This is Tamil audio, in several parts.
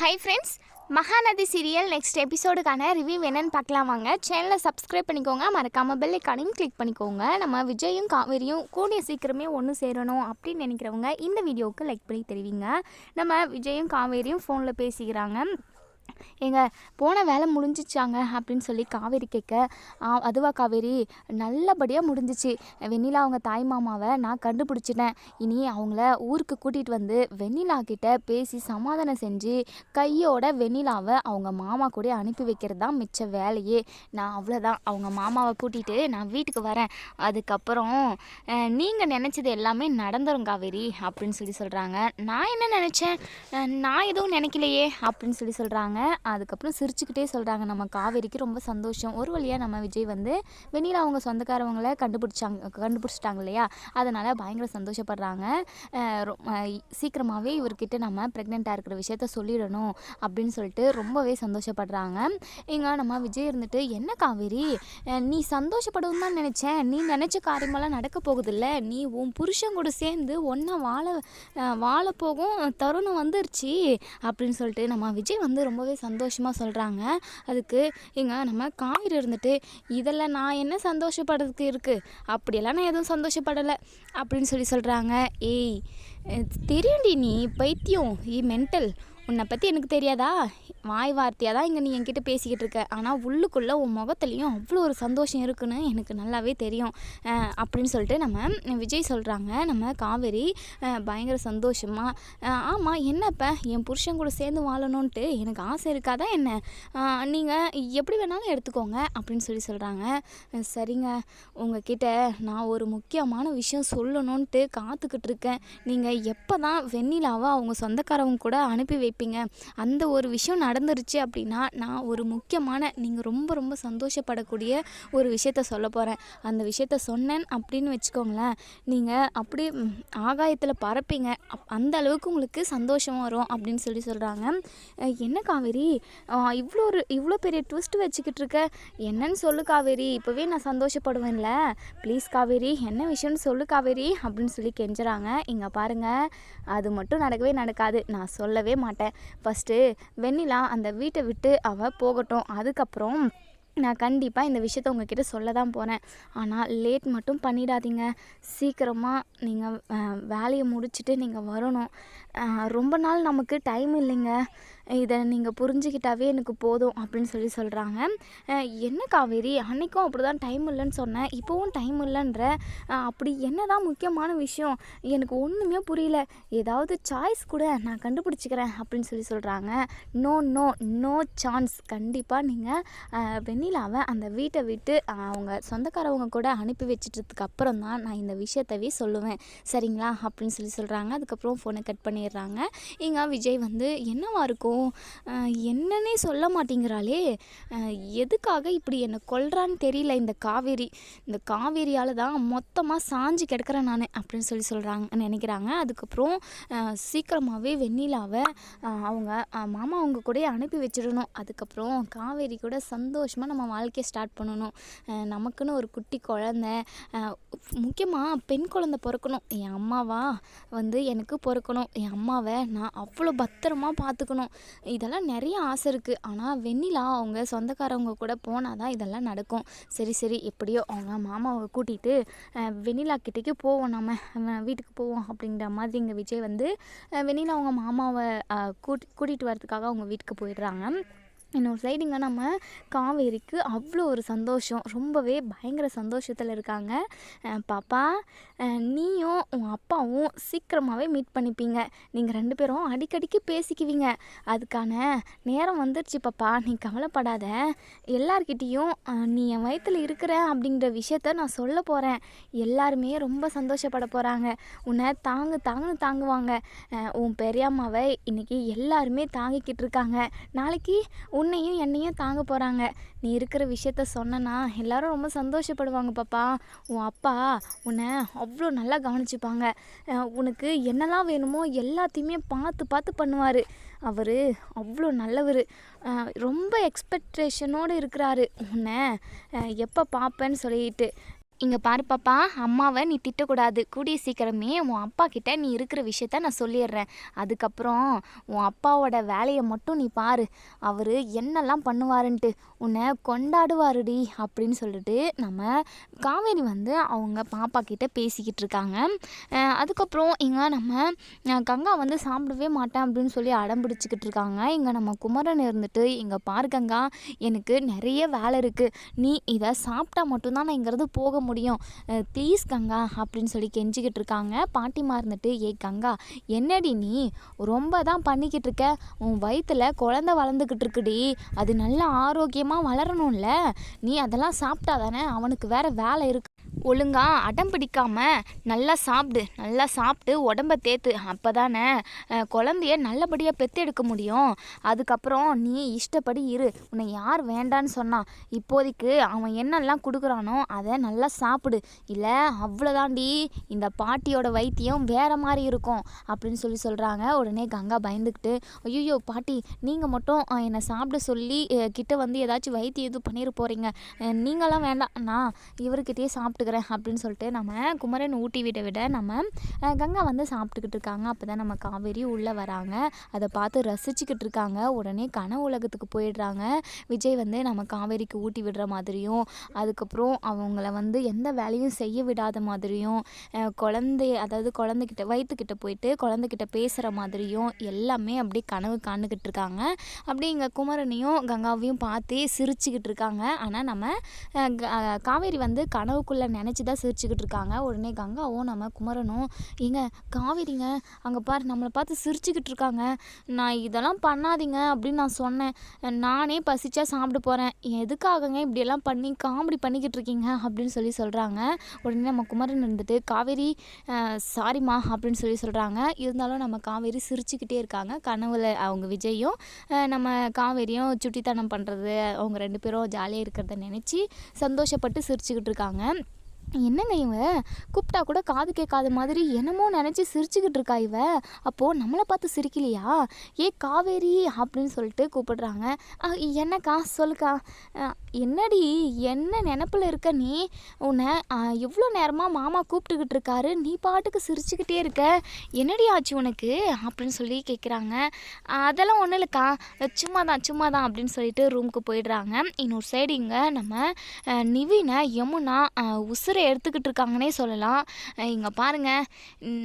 Hi friends Mahanadi serial next எபிசோடுக்கான review என்னன்னு பார்க்கலாம் வாங்க. சேனலை சப்ஸ்கிரைப் பண்ணிக்கோங்க. மறக்காமல் பெல் ஐக்கானையும் கிளிக் பண்ணிக்கோங்க. நம்ம விஜயும் காவேரியும் கூடிய சீக்கிரமே ஒன்று சேரணும் அப்படின்னு நினைக்கிறவங்க இந்த வீடியோவுக்கு லைக் பண்ணி தெரிவிங்க. நம்ம விஜயும் காவேரியும் ஃபோனில் பேசிக்கிறாங்க. ஏங்க போன வேலை முடிஞ்சிச்சாங்க அப்படின்னு சொல்லி காவேரி கேட்க "ஆ, அதுவா காவேரி நல்லபடியாக முடிஞ்சிச்சு. வெண்ணிலா அவங்க தாய் மாமாவை நான் கண்டுபிடிச்சிட்டேன். இனி அவங்கள ஊருக்கு கூட்டிகிட்டு வந்து வெண்ணிலா கிட்ட பேசி சமாதானம் செஞ்சு கையோட வெண்ணிலாவை அவங்க மாமா கூட அனுப்பி வைக்கிறது தான் மிச்ச வேலையே. நான் அவ்வளோதான் அவங்க மாமாவை கூட்டிகிட்டு நான் வீட்டுக்கு வரேன். அதுக்கப்புறம் நீங்கள் நினச்சது எல்லாமே நடந்துரும் காவேரி அப்படின்னு சொல்லி சொல்கிறாங்க நான் என்ன நினச்சேன்? நான் எதுவும் நினைக்கலையே அப்படின்னு சொல்லி சொல்கிறாங்க அதுக்கப்புறம் சிரிச்சுக்கிட்டே சொல்கிறாங்க நம்ம காவேரிக்கு ரொம்ப சந்தோஷம். ஒரு வழியாக நம்ம விஜய் வந்து வெளியில் அவங்க சொந்தக்காரவங்கள கண்டுபிடிச்சாங்க கண்டுபிடிச்சிட்டாங்க இல்லையா? அதனால் பயங்கர சந்தோஷப்படுறாங்க. சீக்கிரமாகவே இவர்கிட்ட நம்ம ப்ரெக்னெண்ட்டாக இருக்கிற விஷயத்த சொல்லிடணும் அப்படின்னு சொல்லிட்டு ரொம்பவே சந்தோஷப்படுறாங்க. இங்கே நம்ம விஜய் இருந்துட்டு என்ன காவேரி? நீ சந்தோஷப்படவும் தான் நினச்சேன். நீ நினச்ச காரியமெல்லாம் நடக்க போகுதில்ல. நீ உன் புருஷன் கூட சேர்ந்து ஒன்றா வாழ வாழ போகும். தருணம் வந்துருச்சு. அப்படின்னு சொல்லிட்டு நம்ம விஜய் வந்து ரொம்ப ரொம்பவே சந்தோஷமாக சொல்கிறாங்க அதுக்கு இங்கே நம்ம காவிரி இருந்துட்டு இதெல்லாம் நான் என்ன சந்தோஷப்படுறதுக்கு இருக்குது அப்படியெல்லாம் நான் எதுவும் சந்தோஷப்படலை. அப்படின்னு சொல்லி சொல்கிறாங்க ஏய் தெரியும்டி நீ பைத்தியம் ஈ மென்டல் உன்னை பற்றி எனக்கு தெரியாதா? வாய் வார்த்தையாக தான் இங்கே நீ என்கிட்ட பேசிக்கிட்டு இருக்க. ஆனால் உள்ளுக்குள்ளே உன் முகத்துலேயும் அவ்வளோ ஒரு சந்தோஷம் இருக்குன்னு எனக்கு நல்லாவே தெரியும். அப்படின்னு சொல்லிட்டு நம்ம விஜய் சொல்கிறாங்க நம்ம காவேரி பயங்கர சந்தோஷமாக ஆமாம் என்னப்பா? என் புருஷன் கூட சேர்ந்து வாழணுன்ட்டு எனக்கு ஆசை இருக்காதா என்ன? நீங்கள் எப்படி வேணாலும் எடுத்துக்கோங்க அப்படின்னு சொல்லி சொல்கிறாங்க சரிங்க. உங்ககிட்ட நான் ஒரு முக்கியமான விஷயம் சொல்லணுன்ட்டு காத்துக்கிட்டு இருக்கேன். நீங்கள் எப்போ தான் வெண்ணிலாவை அவங்க சொந்தக்காரவங்க கூட அனுப்பி வைப்பீங்க அந்த ஒரு விஷயம் நடந்துருச்சு அப்படின்னா நான் ஒரு முக்கியமான நீங்கள் ரொம்ப ரொம்ப சந்தோஷப்படக்கூடிய ஒரு விஷயத்த சொல்ல போகிறேன் அந்த விஷயத்த சொன்னேன் அப்படின்னு வச்சுக்கோங்களேன். நீங்கள் அப்படியே ஆகாயத்தில் பறப்பீங்க. அப்- அந்த அளவுக்கு உங்களுக்கு சந்தோஷம் வரும் அப்படின்னு சொல்லி சொல்கிறாங்க என்ன காவேரி? இவ்வளோ ஒரு இவ்வளோ பெரிய ட்விஸ்ட் வச்சுக்கிட்டு இருக்க. என்னன்னு சொல்லு காவேரி. இப்போவே நான் சந்தோஷப்படுவேன்ல. ப்ளீஸ் காவேரி என்ன விஷயம்னு சொல்லு காவேரி அப்படின்னு சொல்லி கெஞ்சுறாங்க. இங்கே பாருங்கள் அது மட்டும் நடக்கவே நடக்காது. நான் சொல்லவே மாட்டேன். ஃபஸ்ட்டு வெண்ணிலா அந்த வீட்டை விட்டு அவள் போகட்டும். அதுக்கப்புறம் நான் கண்டிப்பாக இந்த விஷயத்த உங்ககிட்ட சொல்ல தான் போகிறேன் ஆனால் லேட் மட்டும் பண்ணிடாதீங்க. சீக்கிரமாக நீங்கள் வேலையை முடிச்சுட்டு நீங்கள் வரணும். ரொம்ப நாள் நமக்கு டைம் இல்லைங்க. இதை நீங்கள் புரிஞ்சுக்கிட்டாவே எனக்கு போதும் அப்படின்னு சொல்லி சொல்கிறாங்க என்ன காவேரி? அன்றைக்கும் அப்படி தான் டைம் இல்லைன்னு சொன்னேன். இப்போவும் டைம் இல்லைன்ற அப்படி என்ன தான் முக்கியமான விஷயம்? எனக்கு ஒன்றுமே புரியல. ஏதாவது சாய்ஸ் கூட நான் கண்டுபிடிச்சிக்கிறேன் அப்படின்னு சொல்லி சொல்கிறாங்க நோ நோ நோ சான்ஸ் கண்டிப்பாக நீங்கள் வெண்ணிலாவை அந்த வீட்டை விட்டு அவங்க சொந்தக்காரவங்க கூட அனுப்பி வச்சிட்டதுக்கு அப்புறம் தான் நான் இந்த விஷயத்தவே சொல்லுவேன். சரிங்களா? அப்படின்னு சொல்லி சொல்கிறாங்க அதுக்கப்புறம் ஃபோனை கட் பண்ணிடுறாங்க. இங்கே விஜய் வந்து என்னவா இருக்கும்? அஹ், என்னன்னே சொல்ல மாட்டேங்கிறாளே. எதுக்காக இப்படி என்னை கொல்றான்னு தெரியல இந்த காவேரி. இந்த காவேரியால் தான் மொத்தமாக சாஞ்சு கிடக்கிறேன் நான் அப்படின்னு சொல்லி சொல்கிறாங்க நினைக்கிறாங்க. அதுக்கப்புறம் சீக்கிரமாகவே வெண்ணிலாவை அவங்க மாமா அவங்க கூட அனுப்பி வச்சிடணும். அதுக்கப்புறம் காவேரி கூட சந்தோஷமாக நம்ம வாழ்க்கையை ஸ்டார்ட் பண்ணணும். நமக்குன்னு ஒரு குட்டி குழந்த. முக்கியமாக பெண் குழந்தை பிறக்கணும். என் அம்மாவா வந்து எனக்கு பிறக்கணும். என் அம்மாவை நான் அவ்வளோ பத்திரமா பார்த்துக்கணும் இதெல்லாம் நிறைய ஆசை இருக்குது ஆனால் வெண்ணிலா அவங்க சொந்தக்காரவங்க கூட போனால் தான் இதெல்லாம் நடக்கும். சரி சரி எப்படியோ அவங்க மாமாவை கூட்டிகிட்டு வெண்ணிலா கிட்டேக்கு போவோம் நம்ம வீட்டுக்கு போவோம் அப்படிங்கிற மாதிரி இங்கே விஜய் வந்து வெண்ணிலா அவங்க மாமாவை கூட்டி கூட்டிகிட்டு வரதுக்காக அவங்க வீட்டுக்கு போயிடுறாங்க. இன்னொரு சைடுங்க நம்ம காவேரிக்கு அவ்வளோ ஒரு சந்தோஷம். ரொம்பவே பயங்கர சந்தோஷத்தில் இருக்காங்க. பாப்பா நீயும் உன் அப்பாவும் சீக்கிரமாகவே மீட் பண்ணிப்பீங்க. நீங்கள் ரெண்டு பேரும் அடிக்கடிக்கு பேசிக்குவீங்க. அதுக்கான நேரம் வந்துருச்சு பாப்பா. நீ கவலைப்படாத. எல்லார்கிட்டேயும் நீ என் வயித்துல இருக்கிற அப்படிங்கிற விஷயத்த நான் சொல்ல போகிறேன் எல்லாருமே ரொம்ப சந்தோஷப்பட போகிறாங்க உன்னை தாங்கு தாங்குன்னு தாங்குவாங்க. உன் பெரியம்மாவை இன்றைக்கி எல்லாருமே தாங்கிக்கிட்டு இருக்காங்க. நாளைக்கு உன் உன்னையும் என்னையும் தாங்க போகிறாங்க நீ இருக்கிற விஷயத்த சொன்னனா எல்லாரும் ரொம்ப சந்தோஷப்படுவாங்க பாப்பா. உன் அப்பா உன்னை அவ்வளோ நல்லா கவனிச்சுப்பாங்க. உனக்கு என்னெல்லாம் வேணுமோ எல்லாத்தையுமே பார்த்து பார்த்து பண்ணுவார். அவர் அவ்வளோ நல்லவர். ரொம்ப எக்ஸ்பெக்டேஷனோடு இருக்கிறாரு. உன்னை எப்போ பார்ப்பேன்னு சொல்லிட்டு. இங்கே பாரு பாப்பா அம்மாவை நீ திட்டக்கூடாது. கூடிய சீக்கிரமே உன் அப்பா கிட்ட நீ இருக்கிற விஷயத்த நான் சொல்லிடுறேன். அதுக்கப்புறம் உன் அப்பாவோட வேலையை மட்டும் நீ பாரு. அவர் என்னெல்லாம் பண்ணுவாருன்ட்டு உன்னை கொண்டாடுவாருடி அப்படின்னு சொல்லிட்டு நம்ம காவேரி வந்து அவங்க பாப்பா கிட்ட பேசிக்கிட்டு இருக்காங்க. அதுக்கப்புறம் இங்கே நம்ம கங்கா வந்து சாப்பிடவே மாட்டேன் அப்படின்னு சொல்லி அடம் பிடிச்சிக்கிட்டு இருக்காங்க. இங்கே நம்ம குமரன் இருந்துட்டு இங்கே பாரு கங்கா எனக்கு நிறைய வேலை இருக்குது நீ இதை சாப்பிட்டா மட்டும்தான் நான் இங்கேருந்து போக முடியும். ப்ளீஸ் கங்கா அப்படின்னு சொல்லி கெஞ்சிக்கிட்டு இருக்காங்க. பாட்டிமா இருந்துட்டு ஏ கங்கா என்னடி நீ? ரொம்ப தான் பண்ணிக்கிட்டு இருக்க. உன் வயிற்றில் குழந்த வளர்ந்துக்கிட்டு இருக்குடி. அது நல்லா ஆரோக்கியமாக வளரணும்ல. நீ அதெல்லாம் சாப்பிட்டா தானே அவனுக்கு வேற வேலை இருக்கு. ஒழுங்கா அடம் பிடிக்காம நல்லா சாப்பிடு நல்லா சாப்பிட்டு உடம்ப தேத்து. அப்போ தானே குழந்தைய நல்லபடியாக பெற்றெடுக்க முடியும். அதுக்கப்புறம் நீ இஷ்டப்படி இரு. உன்னை யார் வேண்டான்னு சொன்னான் இப்போதைக்கு அவன் என்னெல்லாம் கொடுக்குறானோ அதை நல்லா சாப்பிடு. இல்லை அவ்வளோதாண்டி. இந்த பாட்டியோட வைத்தியம் வேற மாதிரி இருக்கும் அப்படின்னு சொல்லி சொல்கிறாங்க உடனே கங்கா பயந்துக்கிட்டு ஐயோ பாட்டி நீங்கள் மட்டும் என்னை சாப்பிட சொல்லி கிட்ட வந்து ஏதாச்சும் வைத்தியம் இது பண்ணிட போகிறீங்க நீங்களாம் வேண்டாம். நான் இவர்கிட்டயே எடுத்துக்கிறேன் அப்படின்னு சொல்லிட்டு நம்ம குமரன் ஊட்டி விட விட நம்ம கங்கா வந்து சாப்பிட்டுக்கிட்டு இருக்காங்க. அப்போ தான் நம்ம காவேரி உள்ளே வராங்க. அதை பார்த்து ரசிச்சுக்கிட்டு இருக்காங்க. உடனே கனவு உலகத்துக்கு போயிடுறாங்க. விஜய் வந்து நம்ம காவேரிக்கு ஊட்டி விடுற மாதிரியும் அதுக்கப்புறம் அவங்கள வந்து எந்த வேலையும் செய்ய விடாத மாதிரியும் குழந்தை அதாவது குழந்தைகிட்ட வயிற்றுக்கிட்ட போயிட்டு குழந்தைகிட்ட பேசுகிற மாதிரியும் எல்லாமே அப்படியே கனவு காண்டுக்கிட்டு இருக்காங்க. அப்படியே இங்கே குமரனையும் கங்காவையும் பார்த்து சிரிச்சுக்கிட்டு இருக்காங்க. ஆனால் நம்ம க- காவேரி வந்து கனவுக்குள்ளே நினச்சி தான் சிரிச்சுக்கிட்டு இருக்காங்க. உடனே கங்காவும் நம்ம குமரனும் ஏங்க காவேரிங்க அங்கே பாரு நம்மளை பார்த்து சிரிச்சுக்கிட்டு இருக்காங்க. நான் இதெல்லாம் பண்ணாதீங்க அப்படின்னு நான் சொன்னேன். நானே பசிச்சா சாப்பிட போகிறேன் எதுக்காகங்க இப்படியெல்லாம் பண்ணி காமெடி பண்ணிக்கிட்டு இருக்கீங்க? அப்படின்னு சொல்லி சொல்கிறாங்க உடனே நம்ம குமரன் இருந்துட்டு காவேரி சாரிம்மா அப்படின்னு சொல்லி சொல்கிறாங்க இருந்தாலும் நம்ம காவேரி சிரிச்சுக்கிட்டே இருக்காங்க. கனவுல அவங்க விஜயும் நம்ம காவேரியும் சுட்டித்தனம் பண்ணுறது அவங்க ரெண்டு பேரும் ஜாலியாக இருக்கிறத நினச்சி சந்தோஷப்பட்டு சிரிச்சுக்கிட்டு இருக்காங்க. என்னங்க இவ? கூப்பிட்டா கூட காது கேட்காத மாதிரி என்னமோ நினச்சி சிரிச்சுக்கிட்டு இருக்கா இவ. அப்போது நம்மளை பார்த்து சிரிக்கலையா? ஏ காவேரி அப்படின்னு சொல்லிட்டு கூப்பிடுறாங்க. என்னக்கா? சொல்லுக்கா. என்னடி? என்ன நினப்பில் இருக்க நீ? உன்னை எவ்வளோ நேரமாக மாமா கூப்பிட்டுக்கிட்டு இருக்காரு. நீ பாட்டுக்கு சிரிச்சுக்கிட்டே இருக்க. என்னடி ஆச்சு உனக்கு? அப்படின்னு சொல்லி கேட்குறாங்க அதெல்லாம் ஒன்றும் இல்லைக்கா. சும்மா தான் சும்மா தான் அப்படின்னு சொல்லிட்டு ரூமுக்கு போயிடுறாங்க. இன்னொரு சைடு இங்கே நம்ம நிவினை யமுனா உசுர் உசுரை எடுத்துக்கிட்டு இருக்காங்கன்னே சொல்லலாம். இங்கே பாருங்க.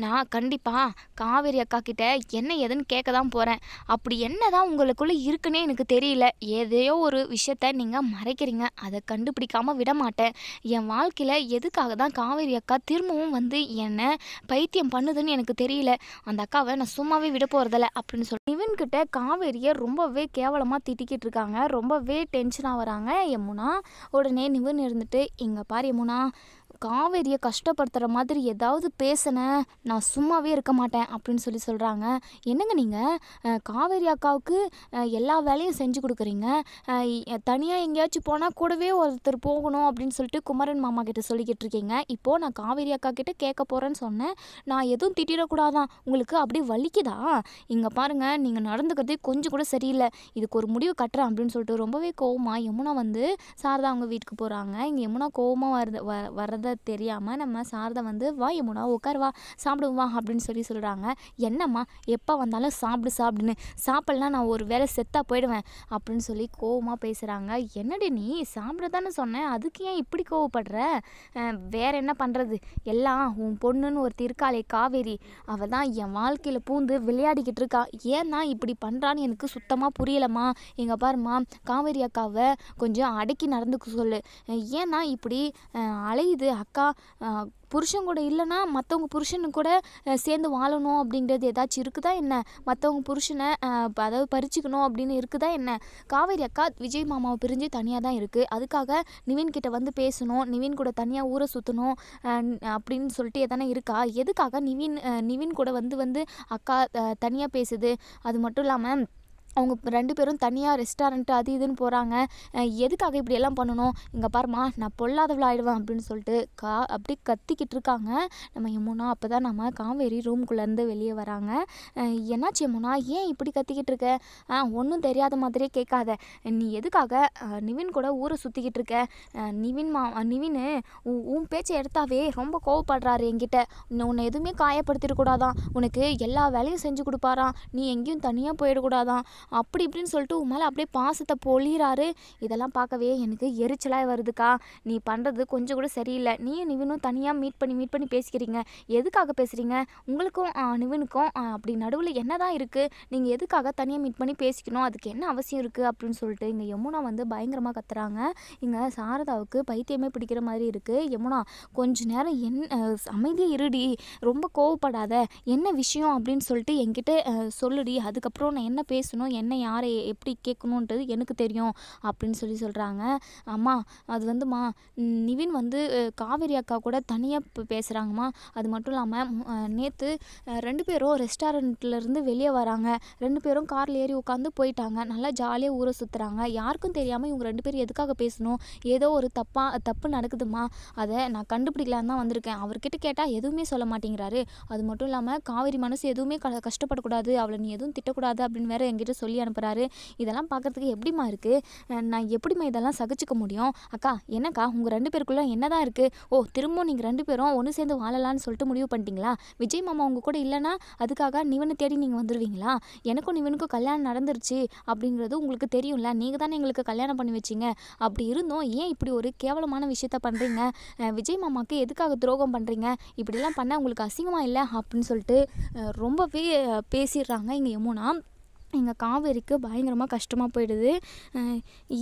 நான் கண்டிப்பாக காவேரி அக்கா கிட்ட என்ன ஏதுன்னு கேட்க தான் போகிறேன் அப்படி என்ன தான் உங்களுக்குள்ளே இருக்குன்னே எனக்கு தெரியல. ஏதையோ ஒரு விஷயத்த நீங்கள் மறைக்கிறீங்க. அதை கண்டுபிடிக்காமல் விட மாட்டேன். என் வாழ்க்கையில் எதுக்காக தான் காவேரி அக்கா திரும்பவும் வந்து என்னை பைத்தியம் பண்ணுதுன்னு எனக்கு தெரியல. அந்த அக்காவை நான் சும்மாவே விட போகிறதில்ல அப்படின்னு சொல்லி இவன்கிட்ட காவேரியை ரொம்பவே கேவலமாக திட்டிக்கிட்டு இருக்காங்க. ரொம்பவே டென்ஷனாக வராங்க. யமுனா உடனே நிவன் இருந்துட்டு இங்கே பாரு யமுனா காவேரியை கஷ்டப்படுத்துகிற மாதிரி ஏதாவது பேசினேன் நான் சும்மாவே இருக்க மாட்டேன் அப்படின்னு சொல்லி சொல்கிறாங்க என்னங்க நீங்கள் காவேரி அக்காவுக்கு எல்லா வேலையும் செஞ்சு கொடுக்குறீங்க. தனியாக எங்கேயாச்சும் போனால் கூடவே ஒருத்தர் போகணும் அப்படின்னு சொல்லிட்டு குமரன் மாமா கிட்ட சொல்லிக்கிட்டு இருக்கீங்க. இப்போது நான் காவேரி அக்கா கிட்ட கேட்க போகிறேன்னு சொன்னேன். நான் எதுவும் திட்டிடக்கூடாதான். உங்களுக்கு அப்படியே வலிக்குதா? இங்கே பாருங்கள் நீங்கள் நடந்துக்கிறதே கொஞ்சம் கூட சரியில்லை. இதுக்கு ஒரு முடிவு கட்டுறேன் அப்படின்னு சொல்லிட்டு ரொம்பவே கோவமாக யமுனா வந்து சாரதா அவங்க வீட்டுக்கு போகிறாங்க இங்கே யமுனா கோவமாக வருது வ வரதை தெரியாமல் நம்ம சாரதை வந்து வா யமுனா உட்கார் வா சாப்பிடுவோம் வா அப்படின்னு சொல்லி சொல்கிறாங்க என்னம்மா எப்போ வந்தாலும் சாப்பிடு சாப்பிடுன்னு. சாப்பிட்லாம் நான் ஒரு வேளை செத்தாக போயிடுவேன் அப்படின்னு சொல்லி கோவமாக பேசுகிறாங்க என்னடி நீ? சாப்பிட தானே சொன்னேன் அதுக்கு ஏன் இப்படி கோவப்படுற? வேற என்ன பண்ணுறது எல்லாம் உன் பொண்ணுன்னு ஒரு திருக்காளே காவேரி. அவள் தான் என் வாழ்க்கையில் பூந்து விளையாடிக்கிட்டு இருக்கா. ஏன் தான் இப்படி பண்ணுறான்னு எனக்கு சுத்தமாக புரியலம்மா. எங்கள் பாரும்மா காவேரி அக்காவை கொஞ்சம் அடக்கி நடந்துக்க சொல்லு. ஏன்னா இப்படி அலையுது அக்கா புருஷன் கூட இல்லைன்னா மற்றவங்க புருஷனு கூட சேர்ந்து வாழணும் அப்படின்றது ஏதாச்சும் இருக்குதா என்ன? மற்றவங்க புருஷனை அதாவது பறிச்சுக்கணும் அப்படின்னு இருக்குதா என்ன? காவேரி அக்கா விஜய் மாமாவை பிரிஞ்சு தனியாக தான் இருக்குது அதுக்காக நிவின் கிட்ட வந்து பேசணும். நிவின் கூட தனியாக ஊரை சுற்றணும் அப்படின்னு சொல்லிட்டு எதனா இருக்கா? எதுக்காக நிவின் நிவின் கூட வந்து வந்து அக்கா தனியாக பேசுது? அது மட்டும் இல்லாமல் அவங்க ரெண்டு பேரும் தனியாக ரெஸ்டாரண்ட்டு அது இதுன்னு போகிறாங்க எதுக்காக இப்படியெல்லாம் பண்ணணும்? இங்கே பாரும்மா நான் பொல்லாதவளாயிடுவேன் அப்படின்னு சொல்லிட்டு கா அப்படி கத்திக்கிட்டு இருக்காங்க. நம்ம யமுனா அப்போ தான் நம்ம காவேரி ரூம்குள்ளேருந்து வெளியே வராங்க. என்னாச்சு யமுனா? ஏன் இப்படி கத்திக்கிட்டு இருக்க? ஒன்றும் தெரியாத மாதிரியே கேட்காத. நீ எதுக்காக நிவின் கூட ஊரை சுற்றிக்கிட்டு இருக்க? நிவின் மா நிவின் உன் பேச்சை எடுத்தாவே ரொம்ப கோவப்படுறாரு என்கிட்ட. உன்னை உன்னை எதுவுமே காயப்படுத்திடக்கூடாதான். உனக்கு எல்லா வேலையும் செஞ்சு கொடுப்பாராம். நீ எங்கேயும் தனியாக போயிடக்கூடாதான். அப்படி இப்படின்னு சொல்லிட்டு உன் மேலே அப்படியே பாசத்தை பொழிகிறாரு இதெல்லாம் பார்க்கவே எனக்கு எரிச்சலாக வருதுக்கா. நீ பண்ணுறது கொஞ்சம் கூட சரியில்லை. நீயும் நிவினும் தனியாக மீட் பண்ணி மீட் பண்ணி பேசிக்கிறீங்க. எதுக்காக பேசுகிறீங்க உங்களுக்கும் நிவினுக்கும் அப்படி நடுவில் என்ன தான் இருக்குது நீங்கள் எதுக்காக தனியாக மீட் பண்ணி பேசிக்கணும்? அதுக்கு என்ன அவசியம் இருக்குது அப்படின்னு சொல்லிட்டு இங்கே யமுனா வந்து பயங்கரமாக கத்துறாங்க. இங்கே சாரதாவுக்கு பைத்தியமே பிடிக்கிற மாதிரி இருக்குது யமுனா கொஞ்ச நேரம் என் அமைதியாக இருடி. ரொம்ப கோவப்படாத. என்ன விஷயம் அப்படின்னு சொல்லிட்டு என்கிட்ட சொல்லுடி. அதுக்கப்புறம் நான் என்ன பேசணும்? என்ன யாரை எப்படி கேட்கணுன்றது எனக்கு தெரியும் அப்படின்னு சொல்லி சொல்கிறாங்க அம்மா அது வந்துமா நிவின் வந்து காவேரி அக்கா கூட தனியாக பேசுகிறாங்கம்மா அது மட்டும் இல்லாமல் நேற்று ரெண்டு பேரும் ரெஸ்டாரண்ட்லேருந்து வெளியே வராங்க. ரெண்டு பேரும் காரில் ஏறி உட்காந்து போயிட்டாங்க. நல்லா ஜாலியாக ஊரை சுற்றுறாங்க யாருக்கும் தெரியாமல் இவங்க ரெண்டு பேரும் எதுக்காக பேசணும்? ஏதோ ஒரு தப்பாக தப்பு நடக்குதுமா அதை நான் கண்டுபிடிக்கலான்னு தான் வந்திருக்கேன். அவர்கிட்ட கேட்டால் எதுவுமே சொல்ல மாட்டேங்கிறாரு. அது மட்டும் இல்லாமல் காவேரி மனசு எதுவுமே க கஷ்டப்படக்கூடாது. அவளை நீ எதுவும் திட்டக்கூடாது அப்படின்னு வேற என்கிட்ட சொல்லி அனுப்புகிறாரு இதெல்லாம் பார்க்கறதுக்கு எப்படிம்மா இருக்குது நான் எப்படிம்மா இதெல்லாம் சகிச்சுக்க முடியும்? அக்கா என்னக்கா உங்கள் ரெண்டு பேருக்குள்ளே என்னதான் இருக்குது ஓ திரும்பவும் நீங்கள் ரெண்டு பேரும் ஒன்று சேர்ந்து வாழலாம்னு சொல்லிட்டு முடிவு பண்ணிட்டீங்களா? விஜய் மாமா உங்கள் கூட இல்லைன்னா அதுக்காக நிவனை தேடி நீங்கள் வந்துடுவீங்களா எனக்கும் நிவனுக்கும் கல்யாணம் நடந்துருச்சு அப்படிங்கிறது உங்களுக்கு தெரியும்ல. நீங்கள் தானே எங்களுக்கு கல்யாணம் பண்ணி வச்சீங்க. அப்படி இருந்தும் ஏன் இப்படி ஒரு கேவலமான விஷயத்த பண்ணுறீங்க விஜய் மாமாவுக்கு எதுக்காக துரோகம் பண்ணுறீங்க இப்படிலாம் பண்ண உங்களுக்கு அசிங்கமாக இல்லை? அப்படின்னு சொல்லிட்டு ரொம்பவே பேசிடுறாங்க இங்கே யமுனா. எங்கள் காவேரிக்கு பயங்கரமாக கஷ்டமாக போயிடுது.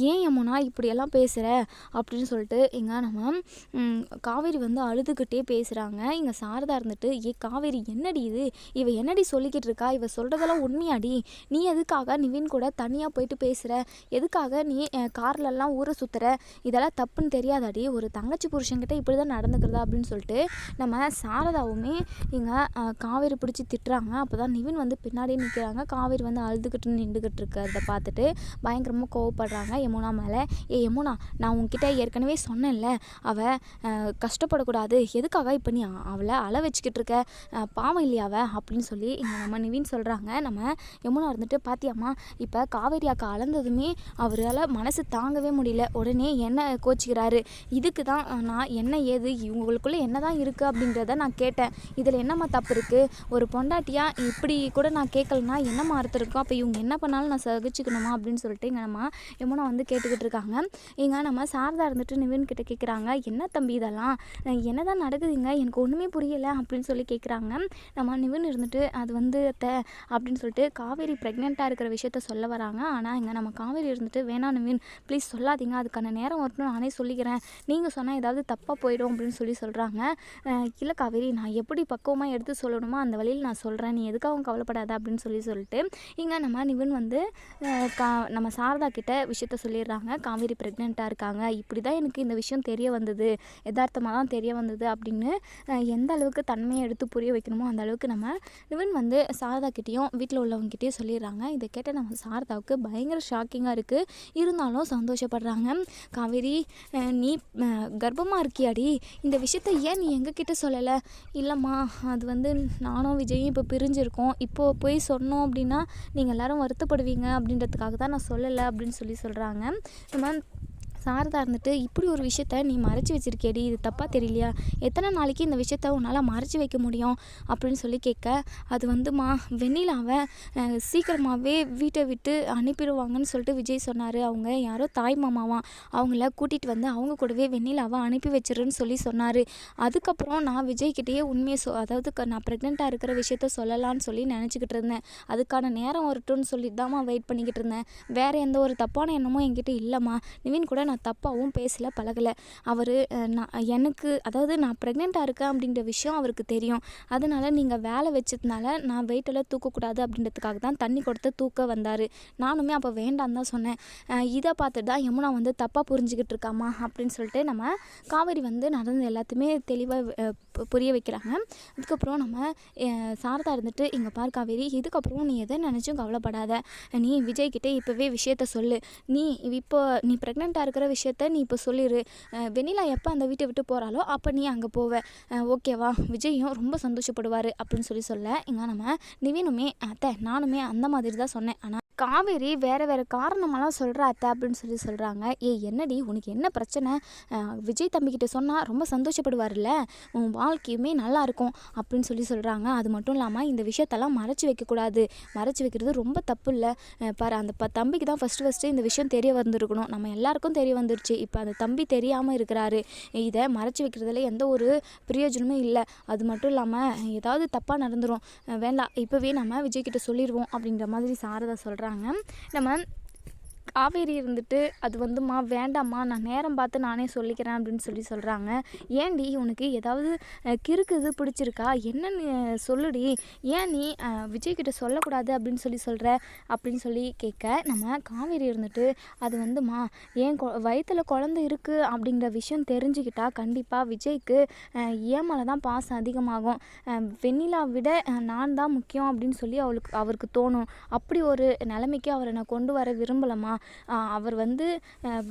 ஏன் யமுனா இப்படியெல்லாம் பேசுகிற அப்படின்னு சொல்லிட்டு எங்க நம்ம காவேரி வந்து அழுதுகிட்டே பேசுகிறாங்க இங்கே சாரதா இருந்துட்டு ஏ காவேரி என்னடி இது? இவ என்னடி சொல்லிக்கிட்டு இருக்கா? இவ சொல்கிறதெல்லாம் உண்மையாடி? நீ எதுக்காக நிவின் கூட தனியாக போயிட்டு பேசுகிற எதுக்காக நீ கார்லெல்லாம் ஊரை சுற்றுற இதெல்லாம் தப்புன்னு தெரியாதாடி? ஒரு தங்கச்சி புருஷன்கிட்ட இப்படி தான் நடந்துக்கிறதா? அப்படின்னு சொல்லிட்டு நம்ம சாரதாவுமே இங்கே காவேரி பிடிச்சி திட்டுறாங்க. அப்போ தான் நிவின் வந்து பின்னாடியே நிற்கிறாங்க காவேரி வந்து அழு அழுதுகிட்டு நின்றுக்கிட்டு இருக்கிறத பார்த்துட்டு பயங்கரமாக கோவப்படுறாங்க யமுனா மேலே. ஏ யமுனா நான் உங்ககிட்ட ஏற்கனவே சொன்னேன்ல அவள் கஷ்டப்படக்கூடாது. எதுக்காக இப்போ நீ அவளை அழ வச்சுக்கிட்டு இருக்க பாவம் இல்லையாவ அப்படின்னு சொல்லி இங்கே நம்ம நிவின் சொல்கிறாங்க நம்ம யமுனா இருந்துட்டு பாத்தியாம்மா இப்போ காவேரி அக்கா அளந்ததுமே அவரால் மனசு தாங்கவே முடியல. உடனே என்ன கோச்சிக்கிறாரு? இதுக்கு தான் நான் என்ன ஏது? இவங்களுக்குள்ளே என்ன தான் இருக்குது அப்படின்றத நான் கேட்டேன். இதில் என்னம்மா தப்பு இருக்குது ஒரு பொண்டாட்டியாக இப்படி கூட நான் கேட்கலன்னா என்னம்மா அர்த்தம் இருக்கும்? அப்போ இவங்க என்ன பண்ணாலும் நான் சகிச்சுக்கணுமா அப்படின்னு சொல்லிட்டு எங்கள் அம்மா யமுனா வந்து கேட்டுக்கிட்டு இருக்காங்க. எங்கள் நம்ம சாரதா இருந்துட்டு நிவின் கிட்ட கேட்குறாங்க என்ன தம்பி இதெல்லாம்? என்ன என்னதான் நடக்குதுங்க? எனக்கு ஒன்றுமே புரியலை அப்படின்னு சொல்லி கேட்குறாங்க நம்ம நிவின் இருந்துட்டு அது வந்து அத்தை அப்படின்னு சொல்லிட்டு காவேரி ப்ரெக்னெண்ட்டாக இருக்கிற விஷயத்த சொல்ல வராங்க. ஆனால் இங்கே நம்ம காவேரி இருந்துட்டு வேணாம் நிவின் ப்ளீஸ் சொல்லாதீங்க. அதுக்கான நேரம் வரட்டும். நானே சொல்லிக்கிறேன். நீங்கள் சொன்னால் ஏதாவது தப்பாக போயிடும் அப்படின்னு சொல்லி சொல்கிறாங்க இல்லை காவேரி நான் எப்படி பக்குவமாக எடுத்து சொல்லணுமோ அந்த வழியில் நான் சொல்கிறேன் நீ எதுக்காகவும் கவலைப்படாத அப்படின்னு சொல்லி சொல்லிட்டு இங்கே நம்ம நிவன் வந்து கா நம்ம சாரதா கிட்ட விஷயத்த சொல்லிடுறாங்க. காவேரி ப்ரெக்னெண்ட்டாக இருக்காங்க. இப்படி தான் எனக்கு இந்த விஷயம் தெரிய வந்தது. யதார்த்தமாக தான் தெரிய வந்தது அப்படின்னு எந்த அளவுக்கு தன்மையை எடுத்து புரிய வைக்கணுமோ அந்த அளவுக்கு நம்ம நிவன் வந்து சாரதா கிட்டேயும் வீட்டில் உள்ளவங்ககிட்டயும் சொல்லிடுறாங்க. இதை கேட்ட நம்ம சாரதாவுக்கு பயங்கர ஷாக்கிங்காக இருக்குது இருந்தாலும் சந்தோஷப்படுறாங்க. காவேரி நீ கர்ப்பமாக இருக்கியாடி? இந்த விஷயத்த ஏன் நீ எங்ககிட்ட சொல்லலை? இல்லைம்மா அது வந்து நானும் விஜயும் இப்போ பிரிஞ்சிருக்கோம். இப்போது போய் சொன்னோம் அப்படின்னா நீங்கள் எல்லோரும் வருத்தப்படுவீங்க அப்படின்றதுக்காக தான் நான் சொல்லலை அப்படின்னு சொல்லி சொல்கிறாங்க நம்ம சாரதா இருந்துட்டு இப்படி ஒரு விஷயத்த நீ மறைச்சி வச்சிருக்கேடி இது தப்பாக தெரியலையா? எத்தனை நாளைக்கு இந்த விஷயத்த உன்னால் மறைச்சி வைக்க முடியும்? அப்படின்னு சொல்லி கேட்க அது வந்துமா வெண்ணிலாவை சீக்கிரமாகவே வீட்டை விட்டு அனுப்பிடுவாங்கன்னு சொல்லிட்டு விஜய் சொன்னார். அவங்க யாரோ தாய் மாமாவாம் அவங்கள கூட்டிகிட்டு வந்து அவங்க கூடவே வெண்ணிலாவை அனுப்பி வச்சிருன்னு சொல்லி சொன்னார். அதுக்கப்புறம் நான் விஜய்கிட்டயே உண்மையை சொ அதாவது க- நான் ப்ரெக்னெண்ட்டாக இருக்கிற விஷயத்த சொல்லலான்னு சொல்லி நினச்சிக்கிட்டு இருந்தேன். அதுக்கான நேரம் வரட்டும்னு சொல்லி தான்மா வெயிட் பண்ணிக்கிட்டு இருந்தேன். வேறு எந்த ஒரு தப்பான எண்ணமும் என்கிட்ட இல்லைம்மா. நிவின் கூட நான் தப்பாகவும் பேசலை பழகலை. அவர் நான் எனக்கு அதாவது நான் ப்ரெக்னெண்ட்டாக இருக்கேன் அப்படின்ற விஷயம் அவருக்கு தெரியும். அதனால் நீங்கள் வேலை வச்சதுனால நான் வெயிட்டெல்லாம் தூக்கக்கூடாது அப்படின்றதுக்காக தான் தண்ணி கொடுத்து தூக்க வந்தார். நானுமே அப்போ வேண்டாம் தான் சொன்னேன். இதை பார்த்துட்டு தான் யமுனா வந்து தப்பாக புரிஞ்சுக்கிட்டு இருக்காமா அப்படின்னு சொல்லிட்டு நம்ம காவேரி வந்து நடந்து எல்லாத்தையுமே தெளிவாக புரிய வைக்கிறாங்க. அதுக்கப்புறம் நம்ம சாரதா இருந்துட்டு இங்கே பார் காவேரி இதுக்கப்புறம் நீ எதை நினச்சும் கவலைப்படாத. நீ விஜய்கிட்ட இப்போவே விஷயத்த சொல்லு. நீ இப்போ நீ ப்ரெக்னெண்ட்டாக இருக்க இருக்கிற விஷயத்த நீ இப்போ சொல்லிடு வெண்ணிலா எப்போ அந்த வீட்டை விட்டு போகிறாலோ அப்போ நீ அங்கே போவ. ஓகேவா விஜயும் ரொம்ப சந்தோஷப்படுவார் அப்படின்னு சொல்லி சொல்ல இங்கே நம்ம நிவினுமே அத்தை நானுமே அந்த மாதிரி தான் சொன்னேன். ஆனால் காவேரி வேறு வேறு காரணமெல்லாம் சொல்கிறா அத்தை அப்படின்னு சொல்லி சொல்கிறாங்க ஏய் என்னடி? உனக்கு என்ன பிரச்சனை? விஜய் தம்பிக்கிட்ட சொன்னால் ரொம்ப சந்தோஷப்படுவார்ல உன் வாழ்க்கையுமே நல்லாயிருக்கும் அப்படின்னு சொல்லி சொல்கிறாங்க அது மட்டும் இல்லாமல் இந்த விஷயத்தெல்லாம் மறைச்சி வைக்கக்கூடாது. மறைச்சி வைக்கிறது ரொம்ப தப்பு இல்லை பாரு அந்த ப தம்பிக்கு தான் ஃபஸ்ட்டு ஃபஸ்ட்டு இந்த விஷயம் தெரிய வந்திருக்கணும். நம்ம எல்லாருக்கும் தெரிய வந்துருச்சு. இப்போ அந்த தம்பி தெரியாமல் இருக்கிறாரு. இதை மறைச்சி வைக்கிறதுல எந்த ஒரு பிரயோஜனமும் இல்லை. அது மட்டும் இல்லாமல் ஏதாவது தப்பாக நடந்துரும். வேண்டாம். இப்போவே நம்ம விஜய்கிட்ட சொல்லிடுவோம் அப்படின்ற மாதிரி சாரதா சொல்கிறாங்க நம்ம காவேரி இருந்துட்டு அது வந்துமா வேண்டாம்மா நான் நேரம் பார்த்து நானே சொல்லிக்கிறேன் அப்படின்னு சொல்லி சொல்கிறாங்க ஏன்டி உனக்கு ஏதாவது கிறுக்கு இது பிடிச்சிருக்கா? என்னன்னு சொல்லுடி. ஏன் நீ விஜய்கிட்ட சொல்லக்கூடாது அப்படின்னு சொல்லி சொல்கிற அப்படின்னு சொல்லி கேட்க நம்ம காவேரி இருந்துட்டு அது வந்துமா ஏன் கொ வயிற்றில் குழந்தை இருக்குது அப்படிங்கிற விஷயம் தெரிஞ்சுக்கிட்டா கண்டிப்பாக விஜய்க்கு அஹ், மேலே தான் பாசம் அதிகமாகும். வெண்ணிலா விட நான் தான் முக்கியம் அப்படின்னு சொல்லி அவளுக்கு அவருக்கு தோணும். அப்படி ஒரு நிலைமைக்கு அவரை நான் கொண்டு வர விரும்பலம்மா. அவர் வந்து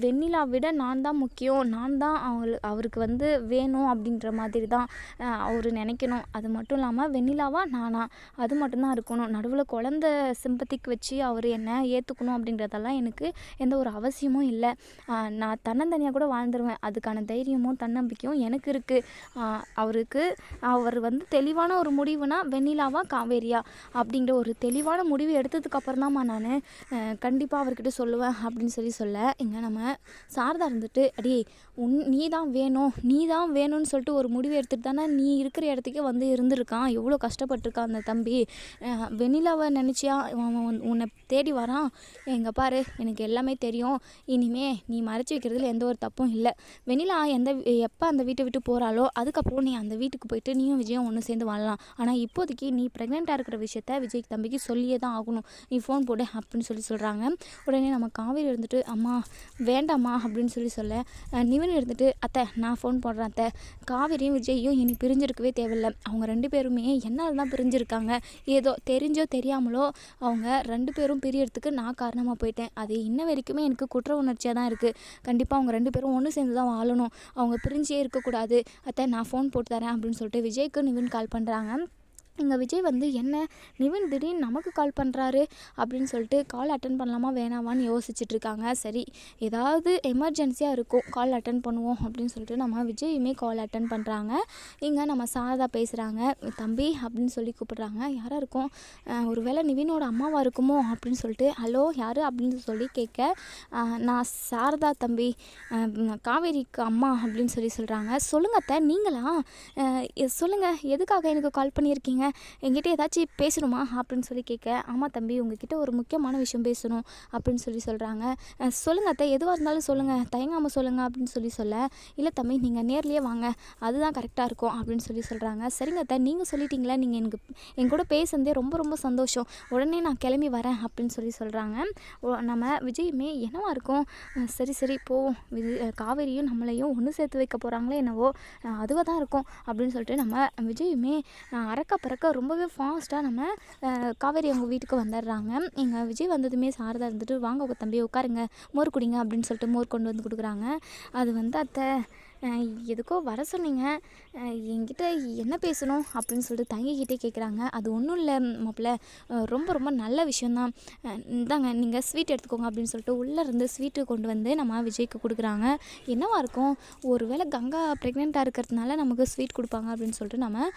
வெண்ணிலா விட நான் தான் முக்கியம். நான் தான் அவள் அவருக்கு வந்து வேணும் அப்படின்ற மாதிரி தான் அவர் நினைக்கணும். அது மட்டும் இல்லாமல் வெண்ணிலாவா? நானா. அது மட்டும்தான் இருக்கணும். நடுவில் குழந்த சிம்பத்திக்கு வச்சு அவர் என்ன ஏற்றுக்கணும் அப்படின்றதெல்லாம் எனக்கு எந்த ஒரு அவசியமும் இல்லை. நான் தன்னந்தனியாக கூட வாழ்ந்துருவேன். அதுக்கான தைரியமும் தன்னம்பிக்கையும் எனக்கு இருக்குது அவருக்கு அவர் வந்து தெளிவான ஒரு முடிவுனா வெண்ணிலாவா காவேரியா? அப்படிங்கிற ஒரு தெளிவான முடிவு எடுத்ததுக்கு தான்மா நான் கண்டிப்பாக அவர்கிட்ட சொல்லுவேன். அப்படின்னு சொல்லி சொல்ல இங்கே நம்ம சாரதா இருந்துட்டு அடி உன் நீ தான் வேணும் நீ தான் வேணும்னு சொல்லிட்டு ஒரு முடிவு எடுத்துட்டு தானே நீ இருக்கிற இடத்துக்கே வந்து இருந்திருக்கான். எவ்வளோ கஷ்டப்பட்டிருக்கான் அந்த தம்பி. வெண்ணிலாவை நினச்சியா? அவன் உன்- உன்னை தேடி வரான். எங்கள் பாரு எனக்கு எல்லாமே தெரியும். இனிமே நீ மறைச்சி வைக்கிறதுல எந்த ஒரு தப்பும் இல்லை. வெண்ணிலா எந்த எப்போ அந்த வீட்டை விட்டு போகிறாளோ அதுக்கப்புறம் நீ அந்த வீட்டுக்கு போயிட்டு நீயும் விஜயும் ஒன்று சேர்ந்து வாழலாம். ஆனால் இப்போதைக்கு நீ ப்ரெக்னெண்ட்டாக இருக்கிற விஷயத்த விஜய் தம்பிக்கு சொல்லியே தான் ஆகணும். நீ ஃபோன் போடு அப்படின்னு சொல்லி சொல்கிறாங்க உடனே நம்ம காவேரி இருந்துட்டு அம்மா வேண்டாம்மா அப்படின்னு சொல்லி சொல்ல நிவன் இருந்துட்டு அத்தை நான் ஃபோன் போடுறேன் அத்தை. காவேரியும் விஜயும் இனி பிரிஞ்சிருக்கவே தேவையில்லை. அவங்க ரெண்டு பேருமே என்னால் தான் பிரிஞ்சிருக்காங்க? ஏதோ தெரிஞ்சோ தெரியாமலோ அவங்க ரெண்டு பேரும் பிரியறதுக்கு நான் காரணமாக போயிட்டேன். அது இன்ன வரைக்குமே எனக்கு குற்ற உணர்ச்சியாக தான் இருக்குது கண்டிப்பாக அவங்க ரெண்டு பேரும் ஒன்று சேர்ந்து தான் வாழணும். அவங்க பிரிஞ்சே இருக்கக்கூடாது. அத்தை நான் ஃபோன் போட்டு தரேன் அப்படின்னு சொல்லிட்டு விஜய்க்கு நிவின் கால் பண்ணுறாங்க இங்கே விஜய் வந்து என்ன? நிவின் திடீர்னு நமக்கு கால் பண்ணுறாரு அப்படின்னு சொல்லிட்டு கால் அட்டன் பண்ணலாமா? வேணாமான்னு யோசிச்சுட்ருக்காங்க. சரி ஏதாவது எமர்ஜென்சியாக இருக்கும். கால் அட்டன் பண்ணுவோம். அப்படின்னு சொல்லிட்டு நம்ம விஜயுமே கால் அட்டன் பண்ணுறாங்க இங்கே நம்ம சாரதா பேசுகிறாங்க தம்பி அப்படின்னு சொல்லி கூப்பிடுறாங்க. யாராக இருக்கும்? ஒரு வேளை நிவினோட அம்மாவாக இருக்குமோ? அப்படின்னு சொல்லிட்டு ஹலோ யார்? அப்படின்னு சொல்லி கேட்க நான் சாரதா தம்பி. காவேரிக்கு அம்மா அப்படின்னு சொல்லி சொல்கிறாங்க சொல்லுங்கள் அத்தை நீங்களா? சொல்லுங்கள் எதுக்காக எனக்கு கால் பண்ணியிருக்கீங்க? என்கிட்ட ஏதாச்சும் பேசணுமா அப்படின்னு சொல்லி கேட்க ஆமாம் தம்பி உங்ககிட்ட ஒரு முக்கியமான விஷயம் பேசணும் அப்படின்னு சொல்லி சொல்கிறாங்க சொல்லுங்க அத்தை எதுவாக இருந்தாலும் சொல்லுங்கள் தயங்காமல் சொல்லுங்கள் அப்படின்னு சொல்லி சொல்ல இல்லை தம்பி நீங்கள் நேர்லேயே வாங்க அதுதான் கரெக்டாக இருக்கும் அப்படின்னு சொல்லி சொல்கிறாங்க சரிங்க அத்தை நீங்கள் சொல்லிட்டீங்களா? நீங்கள் எனக்கு என் கூட பேசுனதே ரொம்ப ரொம்ப சந்தோஷம். உடனே நான் கிளம்பி வரேன் அப்படின்னு சொல்லி சொல்கிறாங்க நம்ம விஜயுமே என்னவா இருக்கும்? சரி சரி போவோம். விஜய் காவேரியும் நம்மளையும் ஒன்று சேர்த்து வைக்க போகிறாங்களே என்னவோ அதுவாக தான் இருக்கும் அப்படின்னு சொல்லிட்டு நம்ம விஜயுமே அறக்க பறக்க ரொம்பவே ஃபாஸ்ட்டாக நம்ம காவேரி அவங்க வீட்டுக்கு வந்துடுறாங்க. எங்கள் விஜய் வந்ததுமே சாரதா இருந்துட்டு வாங்க உங்க தம்பி உட்காருங்க. மோர் குடிங்க அப்படின்னு சொல்லிட்டு மோர் கொண்டு வந்து கொடுக்குறாங்க. அது வந்து அத்தை எதுக்கோ வர சொன்னீங்க. என்கிட்ட என்ன பேசணும் அப்படின்னு சொல்லிட்டு தங்கிக்கிட்டே கேட்குறாங்க அது ஒன்றும் இல்லை மாப்பிள்ள. ரொம்ப ரொம்ப நல்ல விஷயந்தான் இந்தாங்க நீங்கள் ஸ்வீட் எடுத்துக்கோங்க அப்படின்னு சொல்லிட்டு உள்ளே இருந்து ஸ்வீட்டு கொண்டு வந்து நம்ம விஜய்க்கு கொடுக்குறாங்க. என்னவா இருக்கும்? ஒருவேளை கங்கா ப்ரெக்னெண்ட்டாக இருக்கிறதுனால நமக்கு ஸ்வீட் கொடுப்பாங்க அப்படின்னு சொல்லிட்டு நம்ம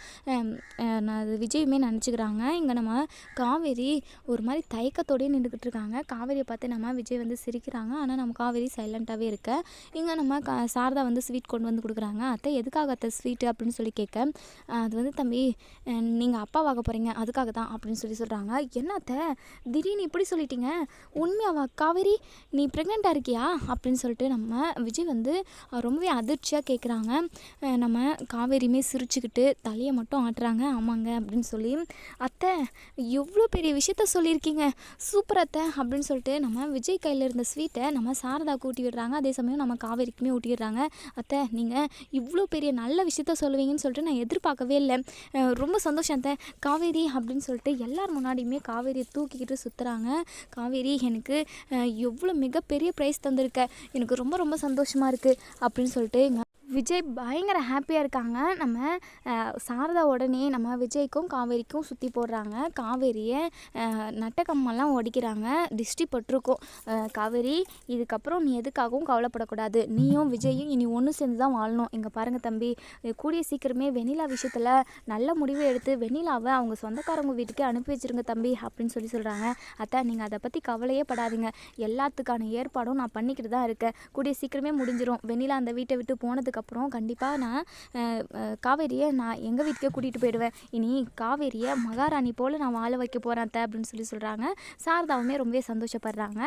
நான் அது விஜயுமே நினச்சிக்கிறாங்க. இங்கே நம்ம காவேரி ஒரு மாதிரி தயக்கத்தோடயே நின்றுக்கிட்டு இருக்காங்க. காவேரியை பார்த்து நம்ம விஜய் வந்து சிரிக்கிறாங்க. ஆனால் நம்ம காவேரி சைலண்ட்டாகவே இருக்க. இங்கே நம்ம சாரதா வந்து ஸ்வீட் கொண்டு வந்து கொடுக்குறாங்க. அத்தை எதுக்காக அத்தை ஸ்வீட்டு அப்படின்னு சொல்லி கேட்க அது வந்து தம்பி நீங்கள் அப்பாவாக போகிறீங்க அதுக்காக தான் அப்படின்னு சொல்லி சொல்கிறாங்க என்ன அத்தை? திடீர்னு இப்படி சொல்லிட்டீங்க? உண்மையாவா காவேரி நீ ப்ரெக்னெண்ட்டாக இருக்கியா? அப்படின்னு சொல்லிட்டு நம்ம விஜய் வந்து ரொம்பவே அதிர்ச்சியாக கேட்குறாங்க நம்ம காவேரியுமே சிரிச்சுக்கிட்டு தலையை மட்டும் ஆட்டுறாங்க. ஆமாங்க அப்படின்னு சொல்லி. அத்தை எவ்வளோ பெரிய விஷயத்த சொல்லியிருக்கீங்க? சூப்பர் அத்தை அப்படின்னு சொல்லிட்டு நம்ம விஜய் கையில் இருந்த ஸ்வீட்டை நம்ம சாரதா ஊட்டி விடுறாங்க. அதே சமயம் நம்ம காவேரிக்குமே ஊட்டிடுறாங்க. அத்தை நீங்கள் இவ்வளோ பெரிய நல்ல விஷயத்த சொல்லுவீங்கன்னு சொல்லிட்டு நான் எதிர்பார்க்கவே இல்லை. ரொம்ப சந்தோஷம் அத்தை. காவேரி அப்படின்னு சொல்லிட்டு எல்லார் முன்னாடியுமே காவேரியை தூக்கிக்கிட்டு சுற்றுறாங்க காவேரி எனக்கு எவ்வளோ மிகப்பெரிய ப்ரைஸ் தந்திருக்க. எனக்கு ரொம்ப ரொம்ப சந்தோஷமாக இருக்குது அப்படின்னு சொல்லிட்டு விஜய் பயங்கர ஹாப்பியாக இருக்காங்க. நம்ம சாரதா உடனே நம்ம விஜய்க்கும் காவேரிக்கும் சுற்றி போடுறாங்க. காவேரியை நட்டக்கம்மெல்லாம் ஒடிக்கிறாங்க. திஷ்டி பட்டிருக்கும். காவேரி இதுக்கப்புறம் நீ எதுக்காகவும் கவலைப்படக்கூடாது. நீயும் விஜயும் இனி ஒன்று சேர்ந்து தான் வாழணும். இங்கே பாருங்கள் தம்பி. கூடிய சீக்கிரமே வெண்ணிலா விஷயத்தில் நல்ல முடிவு எடுத்து வெண்ணிலாவை அவங்க சொந்தக்காரங்க வீட்டுக்கே அனுப்பி வச்சிருங்க தம்பி அப்படின்னு சொல்லி சொல்கிறாங்க அத்தை நீங்கள் அதை பற்றி கவலையே படாதீங்க. எல்லாத்துக்கான ஏற்பாடும் நான் பண்ணிக்கிட்டு தான் இருக்கேன். கூடிய சீக்கிரமே முடிஞ்சிடும் வெண்ணிலா அந்த வீட்டை விட்டு போனதுக்கப்புறம் கண்டிப்பாக நான் காவேரியை நான் எங்கள் வீட்டுக்கே கூட்டிகிட்டு போயிடுவேன். இனி காவேரியை மகாராணி போல் நான் வாழ வைக்க போகிறேன் அத்தை அப்படின்னு சொல்லி சொல்கிறாங்க சாரதாவுமே ரொம்பவே சந்தோஷப்படுறாங்க.